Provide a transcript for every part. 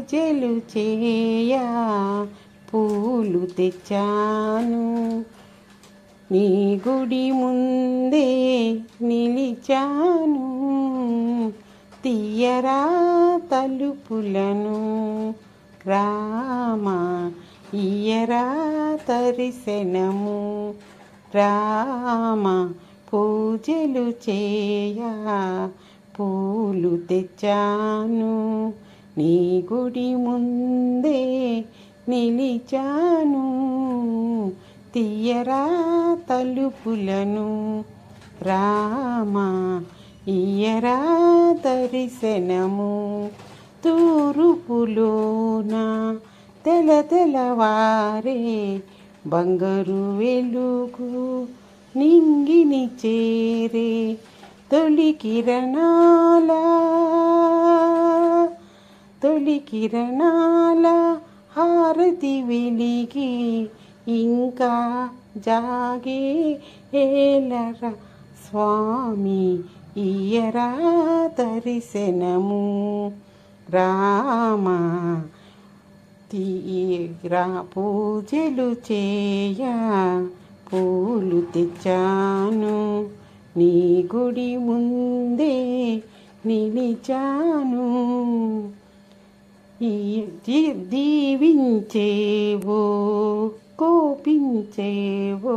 పూజలు చేయ పూలు తెచ్చాను. నీ గుడి ముందే నిలిచాను. తీయరా తలుపులను రామ ఇయరా తరిసెనము రామ పూజలు చేయ పూలు తెచ్చాను. నీ గుడి ముందే నిలిచాను తీయరా తలుపులను. రామ ఇయ్యరా దర్శనము. తూరుపులోన తెల తెలవారే బంగారు వెలుగు నింగిని చేరే తొలి కిరణాల. తొలి కిరణాల హారతి వెలిగి ఇంకా జాగే. ఏలరా స్వామి ఇయరా దర్శనము. రామ తీరా పూజలు చేయ పూలు తెచ్చాను. నీ గుడి ముందే నిలిచాను. దీవించేవో కోపించేవో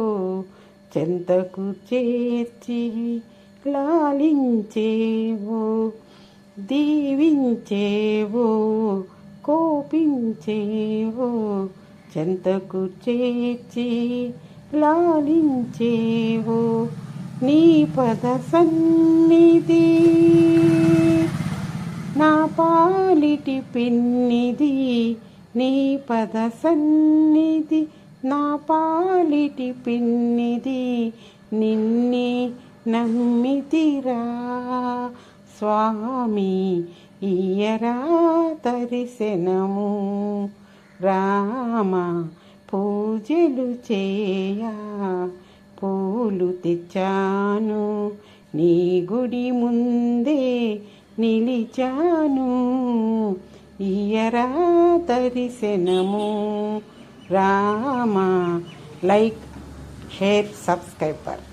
చెంతకు చేర్చి లాలించేవో దీవించేవో కోపించేవో చెంతకు చేర్చి లాలించేవో నీ పద సన్నిధి నా పాలిటి పిన్నిది నీ పద సన్నిధి. నా పాలిటి పిన్నిది నిన్నే నమ్మితిరా. స్వామి ఇయరా దర్శనము రామ పూజలు చేయ. పూలు తెచ్చాను నీ గుడి ముందే నిలిచాను. ఇయరా దర్శనము రామ. Like share subscriber